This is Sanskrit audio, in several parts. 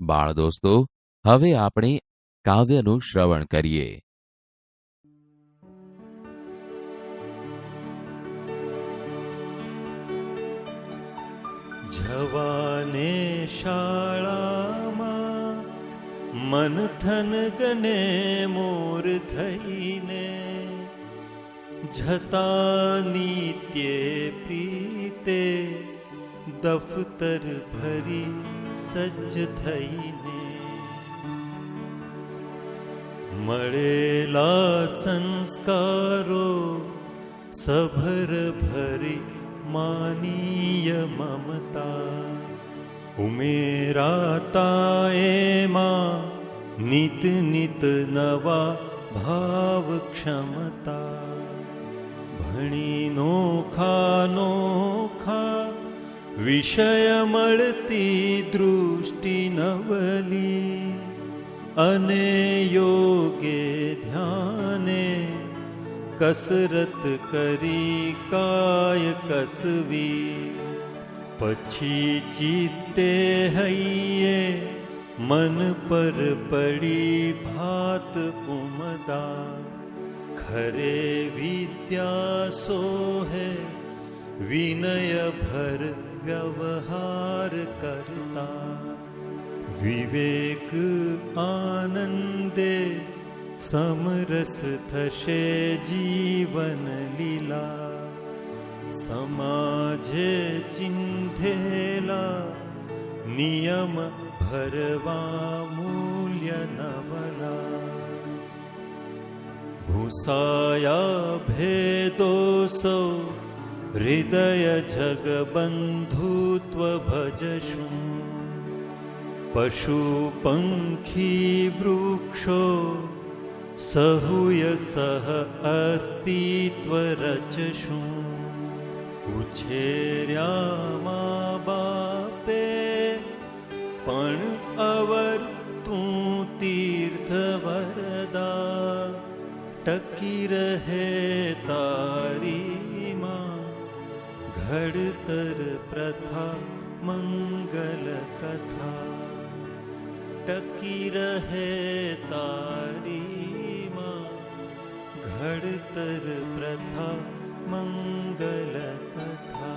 બાળ દોસ્તો હવે આપણે કાવ્યનું શ્રવણ કરીએ જવાને શાળામાં મનથન ગને મોર થઈને જતા નિત્યે પ્રીતે દફતર ભરી સજ્જ થઈને મળેલા સંસ્કારો સભર ભરી માનીય મમતા ઉમેરાતા એમાં નિત નિત નવા ભાવ ક્ષમતા ભણી નોખા નોખા વિષય મળતી દૃષ્ટિ નવલી અને યોગે ધ્યાને કસરત કરી કાય કસવી પછી ચિત્તે હૈયે મન પર પડી ભાત ઉમદા ખરે વિદ્યા સોહે વિનય ભર व्यवहार करता विवेक आनन्दे समरस थशे जीवन लीला। समाजे चिन्धेला नियम भरवा मूल्य नवला भूसाया भेदोसौ हृदय जगबन्धुत्व पशुपङ्खी वृक्षो सहूय सह अस्ति त्वरचषु रचु उचेर्यामा बापे पण् अवर्तुं तीर्थवरदा। टकी रहे तारी ઘડતર પ્રથા મંગલ કથા ટકી રહે તારી માં ઘડતર પ્રથા મંગલ કથા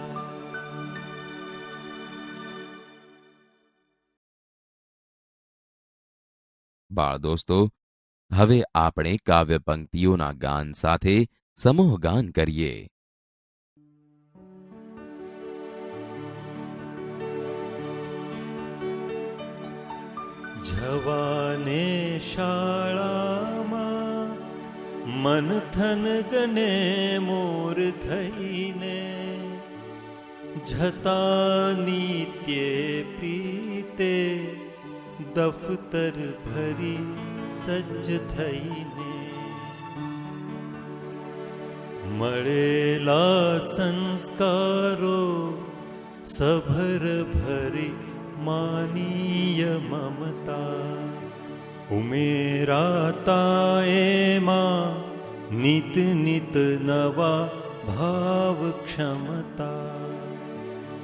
બાળ દોસ્તો હવે આપણે કાવ્ય પંક્તિઓના ગાન સાથે સમૂહ ગાન કરીએ જવાને શાળામાં મનથન ગને મોર થઈને જતા નિત્યે પ્રીતે દફતર ભરી સજ્જ થઈને મળેલા સંસ્કારો સભર ભરી मानीय ममता। उमेराताये मा नित नित नवा भाव क्षमता।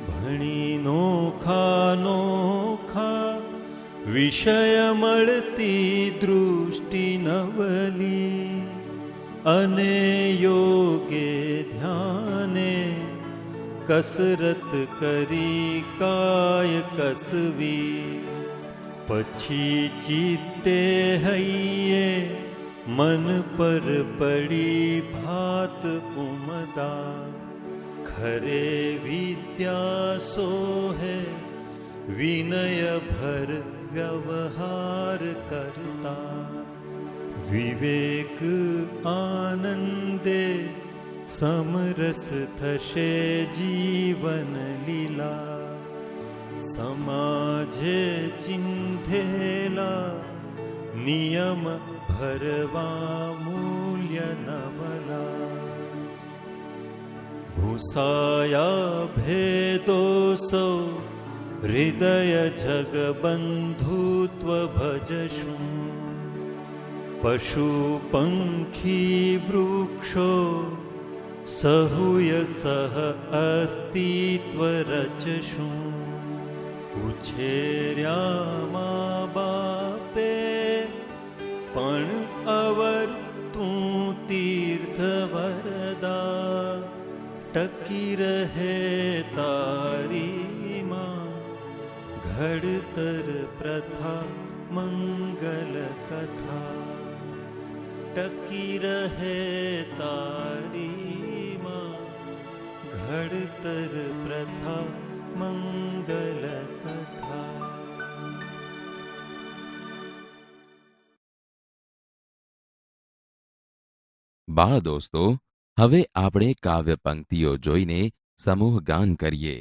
भणी नोखा नोखा विषय मळती दृष्टि नवली। अने योगे ध्यान कसरत करी काय कसवी? पक्षी जीते हइये मन पर पड़ी भात उमदा। खरे विद्या सो है विनय भर व्यवहार करता। विवेक आनंदे समरस थशे जीवन लीला समाजे चिन्धेला नियम भरवा मूल्य नियमभर्वामूल्यनवला भूसाया भेदोऽसौ हृदय जगबन्धुत्व भजशु। पशुपङ्खी वृक्षो सहूय सह अस्तित्वरचषु उछेर्यामा बापे, पण अवर तू तीर्थ वरदा टकी रहे तारी माँ, घडतर प्रथा मंगल कथा। टकी रहे तारी ઘડતર પ્રથા મંગલ કથા બાળ દોસ્તો હવે આપણે કાવ્ય પંક્તિઓ જોઈને સમૂહ ગાન કરીએ